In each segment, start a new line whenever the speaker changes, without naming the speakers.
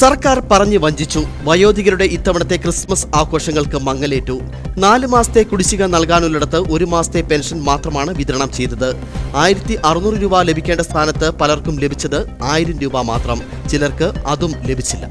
സർക്കാർ പറഞ്ഞു വഞ്ചിച്ചു. വയോധികരുടെ ഇത്തവണത്തെ ക്രിസ്മസ് ആഘോഷങ്ങൾക്ക് മങ്ങലേറ്റു. നാല് മാസത്തെ കുടിശ്ശിക നൽകാനുള്ളിടത്ത് ഒരു മാസത്തെ പെൻഷൻ മാത്രമാണ് വിതരണം ചെയ്തത്. ആയിരത്തി അറുന്നൂറ് രൂപ ലഭിക്കേണ്ട സ്ഥാനത്ത് പലർക്കും ലഭിച്ചത് ആയിരം രൂപ മാത്രം. ചിലർക്ക് അതും ലഭിച്ചില്ല.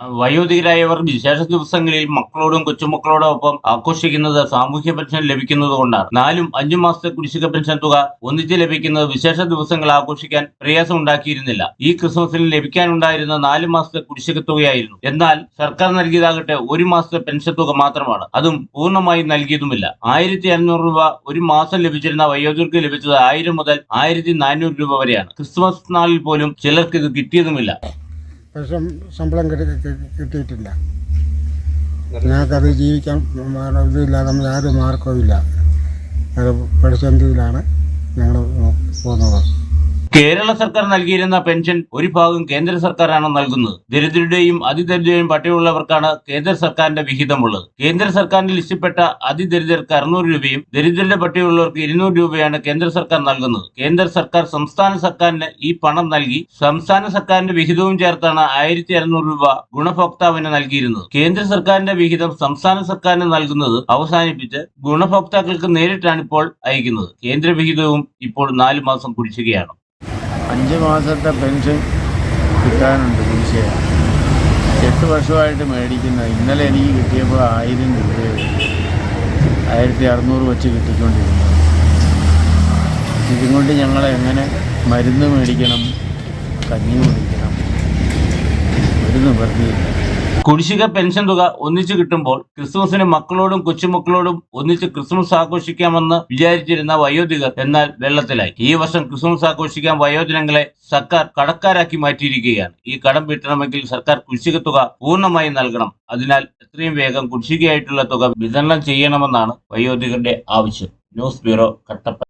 വയോധികരായവർ വിശേഷ ദിവസങ്ങളിൽ മക്കളോടും കൊച്ചുമക്കളോടൊപ്പം ആഘോഷിക്കുന്നത് സാമൂഹ്യ പെൻഷൻ ലഭിക്കുന്നത് കൊണ്ടാണ്. നാലും അഞ്ചു മാസത്തെ കുടിശ്ശിക പെൻഷൻ തുക ഒന്നിച്ച് ലഭിക്കുന്നത് വിശേഷ ദിവസങ്ങൾ ആഘോഷിക്കാൻ പ്രയാസം ഉണ്ടാക്കിയിരുന്നില്ല. ഈ ക്രിസ്മസിന് ലഭിക്കാനുണ്ടായിരുന്ന നാല് മാസത്തെ കുടിശ്ശിക തുകയായിരുന്നു. എന്നാൽ സർക്കാർ നൽകിയതാകട്ടെ ഒരു മാസത്തെ പെൻഷൻ തുക മാത്രമാണ്. അതും പൂർണമായി നൽകിയതുമില്ല. ആയിരത്തി അഞ്ഞൂറ് രൂപ ഒരു മാസം ലഭിച്ചിരുന്ന വയോധികർക്ക് ലഭിച്ചത് ആയിരം മുതൽ ആയിരത്തി നാനൂറ് രൂപ വരെയാണ്. ക്രിസ്മസ് നാളിൽ പോലും ചിലർക്ക് ഇത് കിട്ടിയതുമില്ല.
പക്ഷെ ശമ്പളം കിട്ടി കിട്ടിയിട്ടില്ല. ഞങ്ങൾക്കത് ജീവിക്കാൻ ഇതില്ലാതെ യാതൊരു മാർഗവും ഇല്ല അത് പ്രതിസന്ധിയിലാണ് ഞങ്ങൾ പോകുന്നത്.
കേരള സർക്കാർ നൽകിയിരുന്ന പെൻഷൻ ഒരു ഭാഗം കേന്ദ്ര സർക്കാരാണ് നൽകുന്നത്. ദരിദ്രരുടെയും അതിദരിദ്രരെയും പട്ടികയുള്ളവർക്കാണ് കേന്ദ്ര സർക്കാരിന്റെ വിഹിതമുള്ളത്. കേന്ദ്ര സർക്കാരിന്റെ ലിസ്റ്റിൽപ്പെട്ട അതിദരിദ്രർക്ക് അറുന്നൂറ് രൂപയും ദരിദ്രരുടെ പട്ടികയുള്ളവർക്ക് ഇരുന്നൂറ് രൂപയാണ് കേന്ദ്ര സർക്കാർ നൽകുന്നത്. കേന്ദ്ര സർക്കാർ സംസ്ഥാന സർക്കാരിന് ഈ പണം നൽകി സംസ്ഥാന സർക്കാരിന്റെ വിഹിതവും ചേർത്താണ് ആയിരത്തി അറുന്നൂറ് രൂപ ഗുണഭോക്താവിന് നൽകിയിരുന്നത്. കേന്ദ്ര സർക്കാരിന്റെ വിഹിതം സംസ്ഥാന സർക്കാരിന് നൽകുന്നത് അവസാനിപ്പിച്ച് ഗുണഭോക്താക്കൾക്ക് നേരിട്ടാണ് ഇപ്പോൾ അയക്കുന്നത്. കേന്ദ്ര വിഹിതവും ഇപ്പോൾ നാലു മാസം കുടിശ്ശികയാണ്.
അഞ്ച് മാസത്തെ പെൻഷൻ കിട്ടാനുണ്ട് തീർച്ചയായും എട്ട് വർഷമായിട്ട് മേടിക്കുന്ന. ഇന്നലെ എനിക്ക് കിട്ടിയപ്പോൾ ആയിരം രൂപ ആയിരത്തി അറുന്നൂറ് വെച്ച് കിട്ടിക്കൊണ്ടിരുന്നു. ഇതും കൊണ്ട് ഞങ്ങൾ എങ്ങനെ മരുന്ന് മേടിക്കണം കഞ്ഞി കുടിക്കണം? ഒരു നിവൃത്തിയില്ല
കുടിശ്ശിക പെൻഷൻ തുക ഒന്നിച്ചു കിട്ടുമ്പോൾ ക്രിസ്മസിന് മക്കളോടും കൊച്ചുമക്കളോടും ഒന്നിച്ച് ക്രിസ്മസ് ആഘോഷിക്കാമെന്ന് വിചാരിച്ചിരുന്ന വയോധികർ എന്നാൽ വെള്ളത്തിലായി. ഈ വർഷം ക്രിസ്മസ് ആഘോഷിക്കാൻ വയോജനങ്ങളെ സർക്കാർ കടക്കാരാക്കി മാറ്റിയിരിക്കുകയാണ്. ഈ കടം വീട്ടണമെങ്കിൽ സർക്കാർ കുടിശ്ശിക തുക പൂർണമായി നൽകണം. അതിനാൽ എത്രയും വേഗം കുടിശ്ശികയായിട്ടുള്ള തുക വിതരണം ചെയ്യണമെന്നാണ് വയോധികരുടെ ആവശ്യം. News bureau Kattappana.